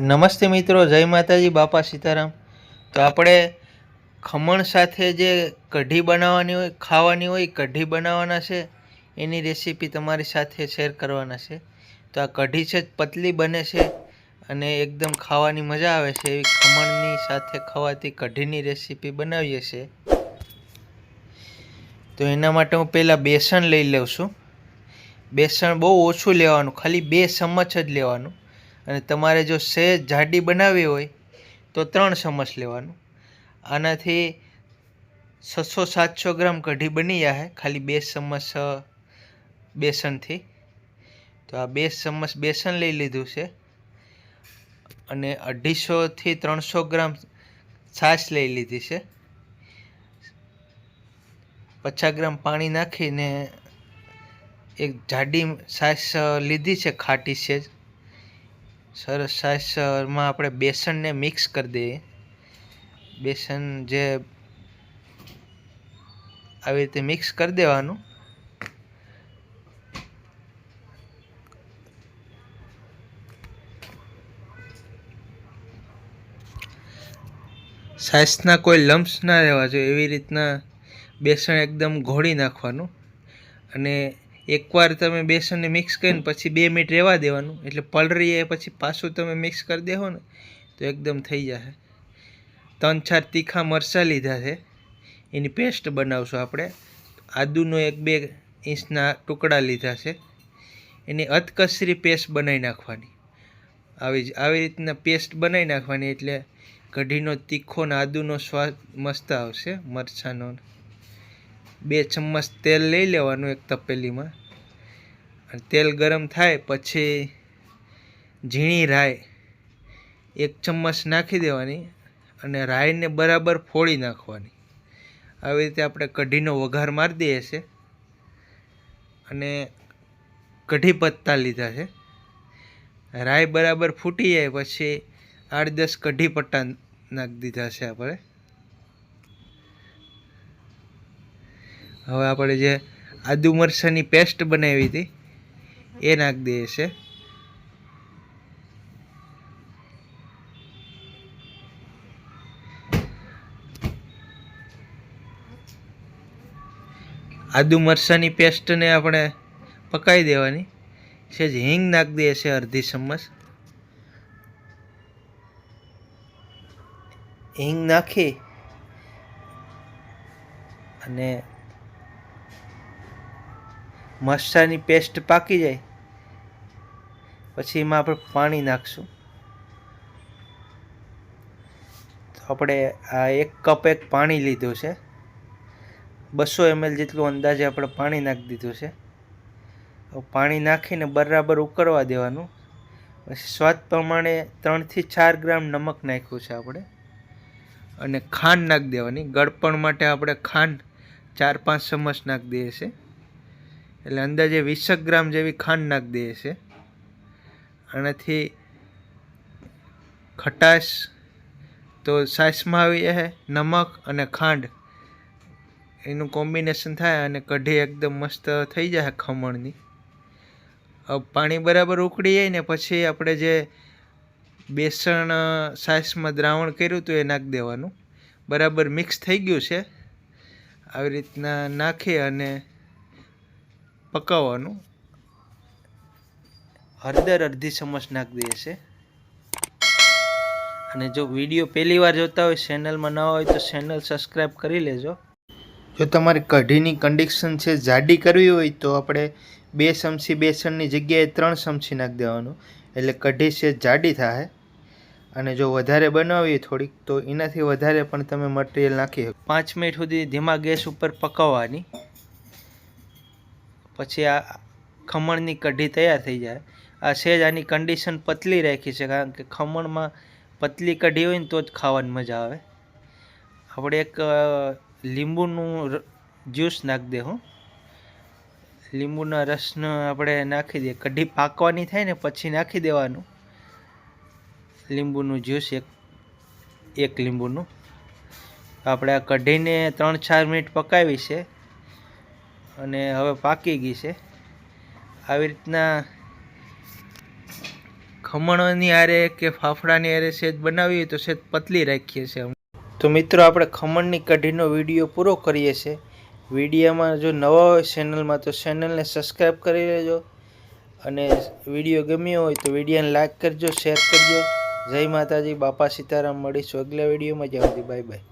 નમસ્તે મિત્રો, જય માતાજી, બાપા સીતારામ. તો આપણે ખમણ સાથે જે કઢી બનાવવાની હોય, ખાવાની હોય કઢી બનાવવાના છે. એની રેસીપી તમારી સાથે શેર કરવાના છે. તો આ કઢી છે, પતલી બને છે અને એકદમ ખાવાની મજા આવે છે. એવી ખમણની સાથે ખવાતી કઢીની રેસીપી બનાવીએ છીએ. તો એના માટે હું પહેલાં બેસન લઈ લઉં છું. બેસન બહુ ઓછું લેવાનું, ખાલી બે ચમચ જ લેવાનું. અને તમારે જો સહેજ જાડી બનાવવી હોય, તો ત્રણ ચમચ લેવાનું. આનાથી છસો સાતસો ગ્રામ કઢી બની જાય ખાલી બે ચમચ બેસનથી. તો આ બે ચમચ બેસન લઈ લીધું છે. અને અઢીસોથી ત્રણસો ગ્રામ છાશ લઈ લીધી છે. પચાસ ગ્રામ પાણી નાખીને એક જાડી છાશ લીધી છે ખાટી છે સરસ સાસરમાં આપણે બેસનને મિક્સ કરી દઈએ. બેસન જે આવી રીતે મિક્સ કરી દેવાનું. સાઇઝના કોઈ લમ્સ ના રહેવા જોઈએ, એવી રીતના બેસણ એકદમ ઘોળી નાખવાનું. અને એકવાર તમે બેસનને મિક્સ કરીને પછી બે મિનિટ રહેવા દેવાનું. એટલે પલળી એ પછી પાછું તમે મિક્સ કરી દેહો ને, તો એકદમ થઈ જશે ત્રણ ચાર તીખા મરચાં લીધા છે. એની પેસ્ટ બનાવશું આપણે. આદુનો એક બે ઇંચના ટુકડા લીધા છે. એની અધકસરી પેસ્ટ બનાવી નાખવાની. આવી જ, આવી રીતના પેસ્ટ બનાવી નાખવાની એટલે કઢીનો તીખો ને આદુનો સ્વાદ મસ્ત આવશે મરચાંનો. બે ચમચ તેલ લઈ લેવાનું એક તપેલીમાં. તેલ ગરમ થાય, પછી ઝીણી રાઈ એક ચમચ નાખી દેવાની અને રાઈને બરાબર ફોડી નાખવાની. આવી રીતે આપણે કઢીનો વઘાર મારી દઈએ છે અને કઢી પત્તા લીધા છે. રાઈ બરાબર ફૂટી જાય, પછી આઠ દસ કઢી પટ્ટા નાખી દીધા છે આપણે. હવે આપણે જે આદુ મરચાંની પેસ્ટ બનાવી હતી એ નાખી દઈએ છે. આદુ મરસાની પેસ્ટને આપણે પકાવી દેવાની. છે જ હિંગ નાખી દઈએ છે અડધી ચમચ. હિંગ નાખી અને મરસાની પેસ્ટ પાકી જાય. પછી એમાં આપણે પાણી નાખશું. તો આપણે આ એક કપ એક પાણી લીધું છે. બસો એમએલ જેટલું અંદાજે આપણે પાણી નાખી દીધું છે. પાણી નાખીને બરાબર ઉકળવા દેવાનું. પછી સ્વાદ પ્રમાણે ત્રણથી ચાર ગ્રામ નમક નાખ્યું છે આપણે. અને ખાંડ નાખી દેવાની. ગળપણ માટે આપણે ખાંડ ચાર પાંચ ચમચ નાખી દઈએ છીએ. એટલે અંદાજે વીસેક ગ્રામ જેવી ખાંડ નાખી દઈએ છીએ. આનાથી ખટાશ. તો છાશમાં આવી જાય નમક અને ખાંડ. એનું કોમ્બિનેશન થાય અને કઢી એકદમ મસ્ત થઈ જાય ખમણની. પાણી બરાબર ઉકળી જાય ને પછી આપણે જે બેસણ છાશમાં દ્રાવણ કર્યું હતું એ નાખી દેવાનું. બરાબર મિક્સ થઈ ગયું છે. આવી રીતના નાખી અને પકાવવાનું. હળદર અડધી ચમચ નાખી દઈએ છે. અને જો વીડિયો પહેલી વાર જોતા હોય ચેનલમાં ન હોય તો ચેનલ સબસ્ક્રાઈબ કરી લેજો. જો તમારી કઢીની કન્ડિશન છે જાડી કરવી હોય તો આપણે બે ચમચી બેસનની જગ્યાએ ત્રણ ચમચી નાખી દેવાનું. એટલે કઢી છે જાડી થાય. અને જો વધારે બનાવી થોડીક તો એનાથી વધારે પણ તમે મટીરિયલ નાખી શકો. પાંચ મિનિટ સુધી ધીમા ગેસ ઉપર પકાવવાની. પછી આ ખમણની કઢી તૈયાર થઈ જાય. આ સહેજ આની કન્ડિશન પતલી રાખી છે, કારણ કે ખમણમાં પતલી કઢી હોય ને તો જ ખાવાની મજા આવે. આપણે એક લીંબુનું જ્યુસ નાખી દે હું. લીંબુના રસનો આપણે નાખી દઈએ. કઢી પાકવાની થાય ને પછી નાખી દેવાનું. લીંબુનું જ્યુસ એક એક લીંબુનું. આપણે આ કઢીને ત્રણ ચાર મિનિટ પકાવી છે. અને હવે પાકી ગઈ છે. આવી રીતના ખમણની આરે કે ફાફડાની આરે સેજ બનાવી હોય તો સેજ પતલી રાખીએ છીએ તો મિત્રો, આપણે ખમણની કઢીનો વીડિયો પૂરો કરીએ છીએ. વિડીયોમાં જો નવા હોય ચેનલમાં, તો ચેનલને સબસ્ક્રાઈબ કરી લેજો. અને વીડિયો ગમ્યો હોય તો વિડીયોને લાઈક કરજો, શેર કરજો. જય માતાજી, બાપા સીતારામ, મળીશું અગલા વિડીયોમાં. જ્યાં સુધી બાય બાય